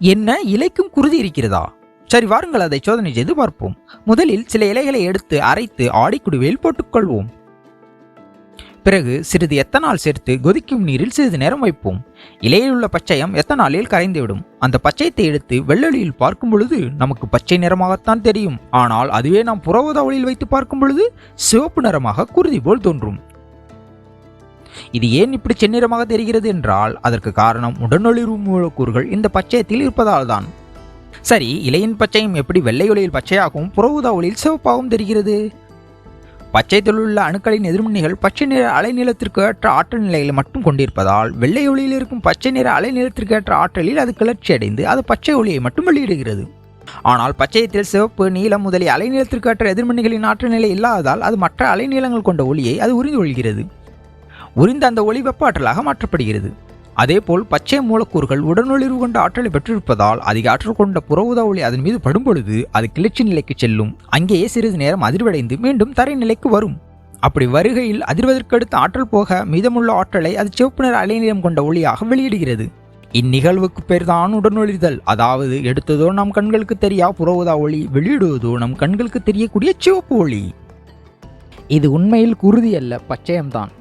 என்ன இலைக்கும் குருதி இருக்கிறதா? சரி வாருங்கள் அதை சோதனை செய்து பார்ப்போம். முதலில் சில இலைகளை எடுத்து அரைத்து ஆடிக்குடுவையில் போட்டுக்கொள்வோம். பிறகு சிறிது எத்தனால் சேர்த்து கொதிக்கும் நீரில் சிறிது நேரம் வைப்போம். இலையில் உள்ள பச்சையம் எத்தனாலில் கரைந்துவிடும். அந்த பச்சையத்தை எடுத்து வெள்ளொலியில் பார்க்கும் பொழுது நமக்கு பச்சை நிறமாகத்தான் தெரியும். ஆனால் அதுவே நாம் புறவுத ஒளியில் வைத்து பார்க்கும் பொழுது சிவப்பு நிறமாக குருதி போல் தோன்றும். இது ஏன் இப்படி செந்நிறமாக தெரிகிறது என்றால் அதற்கு காரணம் உடனொளிர்வு மூலக்கூறுகள் இந்த பச்சையத்தில் இருப்பதால் தான் சரி இலையின் பச்சையும் எப்படி வெள்ளை ஒளியில் பச்சையாகவும் புற ஒளியில் சிவப்பாகவும் தெரிகிறது? பச்சைத்தில் உள்ள அணுக்களின் எதிர்மின்னிகள் பச்சை நிற அலைநீளத்திற்கு ஏற்ற ஆற்றல் நிலைகளை மட்டும் கொண்டிருப்பதால் வெள்ளை ஒளியில் இருக்கும் பச்சை நிற அலைநீளத்திற்கு ஏற்ற ஆற்றலில் அது கிளர்ச்சி அடைந்து அது பச்சை ஒளியை மட்டும் வெளியிடுகிறது. ஆனால் பச்சையத்தில் சிவப்பு நீலம் முதலிய அலைநீளத்திற்கு ஏற்ற எதிர்மின்னிகளின் ஆற்றல் நிலை இல்லாததால் அது மற்ற அலைநீளங்கள் கொண்ட ஒளியை அது உறிந்து கொள்கிறது. உறிந்த அந்த ஒளி வெப்ப ஆற்றலாக மாற்றப்படுகிறது. அதேபோல் பச்சை மூலக்கூறுகள் உடனொளிர்வு கொண்ட ஆற்றலை பெற்றிருப்பதால் அதிக ஆற்றல் கொண்ட புற ஊதா ஒளி அதன் மீது படும் பொழுது அது கிளர்ச்சி நிலைக்கு செல்லும். அங்கேயே சிறிது நேரம் அதிர்வடைந்து மீண்டும் தரை நிலைக்கு வரும். அப்படி வருகையில் அதிர்வதற்கடுத்த ஆற்றல் போக மீதமுள்ள ஆற்றலை அது சிவப்பு நிற அலைநிலம் கொண்ட ஒளியாக வெளியிடுகிறது. இந்நிகழ்வுக்கு பேர்தான் உடனொழிதல் அதாவது எடுத்ததோ நம் கண்களுக்கு தெரியா புற ஊதா ஒளி வெளியிடுவதோ நம் கண்களுக்கு தெரியக்கூடிய சிவப்பு ஒளி. இது உண்மையில் குருதி அல்ல பச்சையம்தான்.